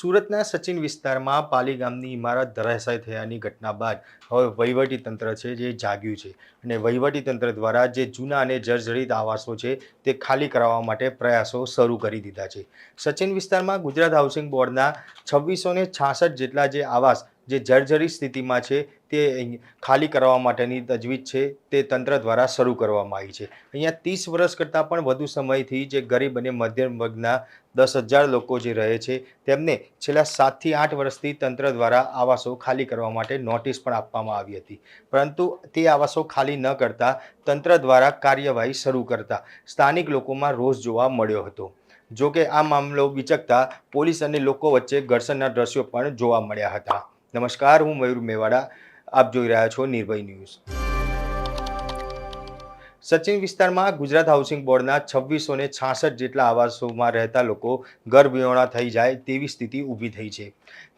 સુરતના સચિન વિસ્તારમાં પાલી ગામની ઇમારત ધરાશાય થયાની ઘટના બાદ હવે વહીવટી તંત્ર છે જે જાગ્યું છે. અને વહીવટી તંત્ર દ્વારા જે જૂના અને જર્જરિત આવાસો છે તે ખાલી કરાવવા માટે પ્રયાસો શરૂ કરી દીધા છે. સચિન વિસ્તારમાં ગુજરાત હાઉસિંગ બોર્ડના છવ્વીસો છાસઠ જેટલા જે આવાસ જે જર્જરી સ્થિતિમાં છે, તે ખાલી કરવા માટેની તજવીજ છે, તે તંત્ર દ્વારા શરૂ કરવામાં આવી છે. અહીંયા ત્રીસ વર્ષ કરતાં પણ વધુ સમયથી જે ગરીબ અને મધ્યમ વર્ગના દસ હજાર લોકો જે રહે છે, તેમને છેલ્લા સાતથી આઠ વર્ષથી તંત્ર દ્વારા આવાસો ખાલી કરવા માટે નોટિસ પણ આપવામાં આવી હતી. પરંતુ તે આવાસો ખાલી ન કરતા તંત્ર દ્વારા કાર્યવાહી શરૂ કરતા સ્થાનિક લોકોમાં રોષ જોવા મળ્યો હતો. જો કે આ મામલો વિચકતા પોલીસ અને લોકો વચ્ચે ઘર્ષણના દ્રશ્યો પણ જોવા મળ્યા હતા. નમસ્કાર, હું મયુર મેવાડા. આપ જોઈ રહ્યા છો નિર્ભય ન્યૂઝ. સચિન વિસ્તારમાં ગુજરાત હાઉસિંગ બોર્ડના છવ્વીસો ને છાસઠ જેટલા આવાસોમાં રહેતા લોકો ઘર થઈ જાય તેવી સ્થિતિ ઊભી થઈ છે.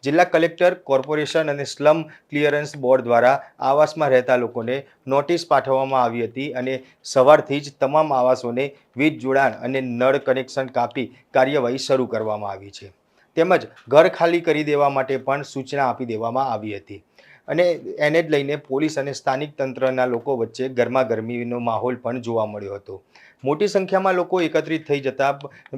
જિલ્લા કલેક્ટર, કોર્પોરેશન અને સ્લમ ક્લિયરન્સ બોર્ડ દ્વારા આવાસમાં રહેતા લોકોને નોટિસ પાઠવવામાં આવી હતી અને સવારથી જ તમામ આવાસોને વીજ જોડાણ અને નળ કનેક્શન કાપી કાર્યવાહી શરૂ કરવામાં આવી છે. તેમજ ઘર ખાલી કરી દેવા માટે પણ સૂચના આપી દેવામાં આવી હતી. અને એને જ લઈને પોલીસ અને સ્થાનિક તંત્રના લોકો વચ્ચે ગરમાગરમીનો માહોલ પણ જોવા મળ્યો હતો. મોટી સંખ્યામાં લોકો એકત્રિત થઈ જતા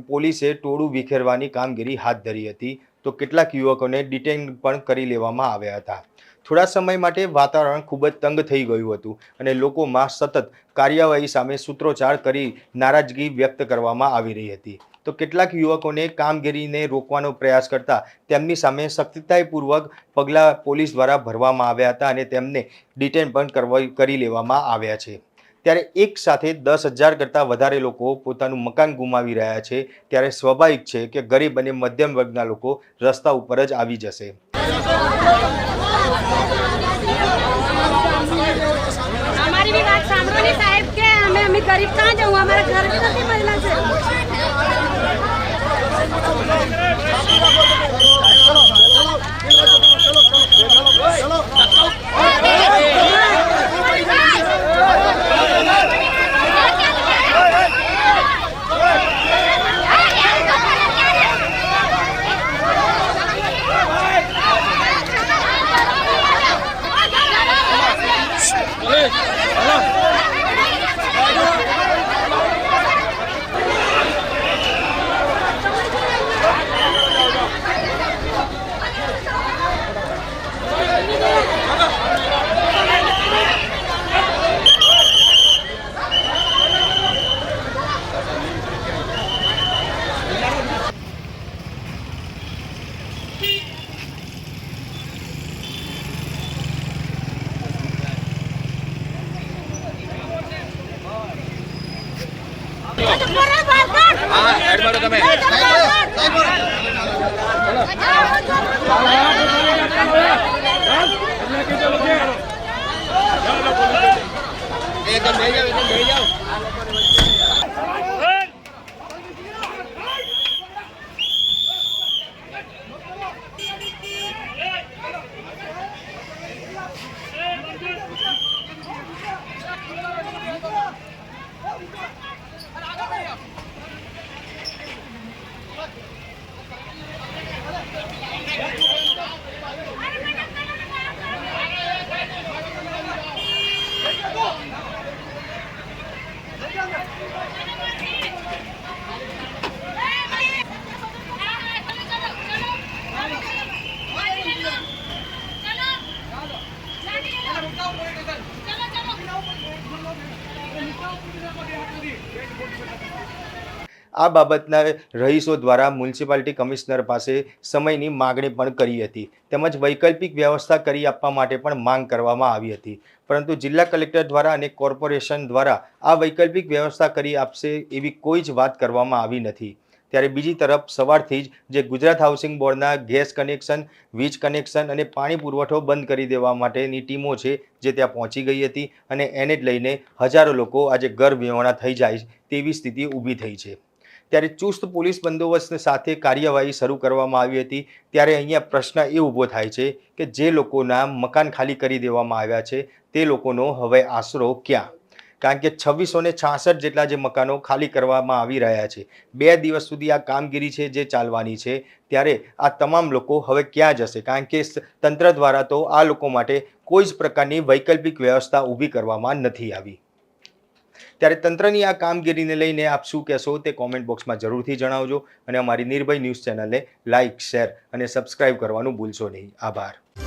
પોલીસે ટોળું વિખેરવાની કામગીરી હાથ ધરી હતી. તો કેટલાક યુવકોને ડિટેન પણ કરી લેવામાં આવ્યા હતા. થોડા સમય માટે વાતાવરણ ખૂબ જ તંગ થઈ ગયું હતું અને લોકોમાં સતત કાર્યવાહી સામે સૂત્રોચ્ચાર કરી નારાજગી વ્યક્ત કરવામાં આવી રહી હતી. તો કેટલાક યુવકોને કામગીરીને રોકવાનો પ્રયાસ કરતા તેમની સામે સખ્તતાપૂર્વક પગલાં પોલીસ દ્વારા ભરવામાં આવ્યા હતા અને તેમને ડિટેન પણ કરી લેવામાં આવ્યા છે. ત્યારે એક સાથે દસ હજાર કરતાં વધારે લોકો પોતાનું મકાન ગુમાવી રહ્યા છે. ત્યારે સ્વાભાવિક છે કે ગરીબ અને મધ્યમ વર્ગના લોકો રસ્તા ઉપર જ આવી જશે. અમારી વાત સાંભળો ને સાહેબ, કે અમે અમે ગરીબ ક્યાં જવું? અમારા ઘર નથી બદલા છે. से હા તમે. એકદમ બેહી જાઓ એકદમ બેહી જાઓ চলো চলো આ બાબતના રહીશો દ્વારા મ્યુનિસિપાલિટી કમિશનર પાસે સમયની માગણી પણ કરી હતી. તેમજ વૈકલ્પિક વ્યવસ્થા કરી આપવા માટે પણ માંગ કરવામાં આવી હતી. પરંતુ જિલ્લા કલેક્ટર દ્વારા અને કોર્પોરેશન દ્વારા આ વૈકલ્પિક વ્યવસ્થા કરી આપશે એવી કોઈ જ વાત કરવામાં આવી નથી. ત્યારે બીજી તરફ સવારથી જ જે ગુજરાત હાઉસિંગ બોર્ડના ગેસ કનેક્શન, વીજ કનેક્શન અને પાણી પુરવઠો બંધ કરી દેવા માટેની ટીમો છે જે ત્યાં પહોંચી ગઈ હતી અને એને જ લઈને હજારો લોકો આજે ઘર વિહોણા થઈ જાય તેવી સ્થિતિ ઊભી થઈ છે. ત્યારે ચુસ્ત પોલીસ બંદોબસ્ત સાથે કાર્યવાહી શરૂ કરવામાં આવી હતી. ત્યારે અહીંયા પ્રશ્ન એ ઊભો થાય છે કે જે લોકોના મકાન ખાલી કરી દેવામાં આવ્યા છે, તે લોકોનો હવે આશરો ક્યાં? કારણ કે છવ્વીસો ને છાસઠ જેટલા જે મકાનો ખાલી કરવામાં આવી રહ્યા છે, બે દિવસ સુધી આ કામગીરી છે જે ચાલવાની છે, ત્યારે આ તમામ લોકો હવે ક્યાં જશે? કારણ કે તંત્ર દ્વારા તો આ લોકો માટે કોઈ જ પ્રકારની વૈકલ્પિક વ્યવસ્થા ઊભી કરવામાં નથી આવી. ત્યારે તંત્રની આ કામગીરીને લઈને આપ શું કહેશો તે કોમેન્ટ બોક્સમાં જરૂરથી જણાવજો અને અમારી નિર્ભય ન્યૂઝ ચેનલને લાઇક શેર અને સબસ્ક્રાઇબ કરવાનું ભૂલશો નહીં. આભાર.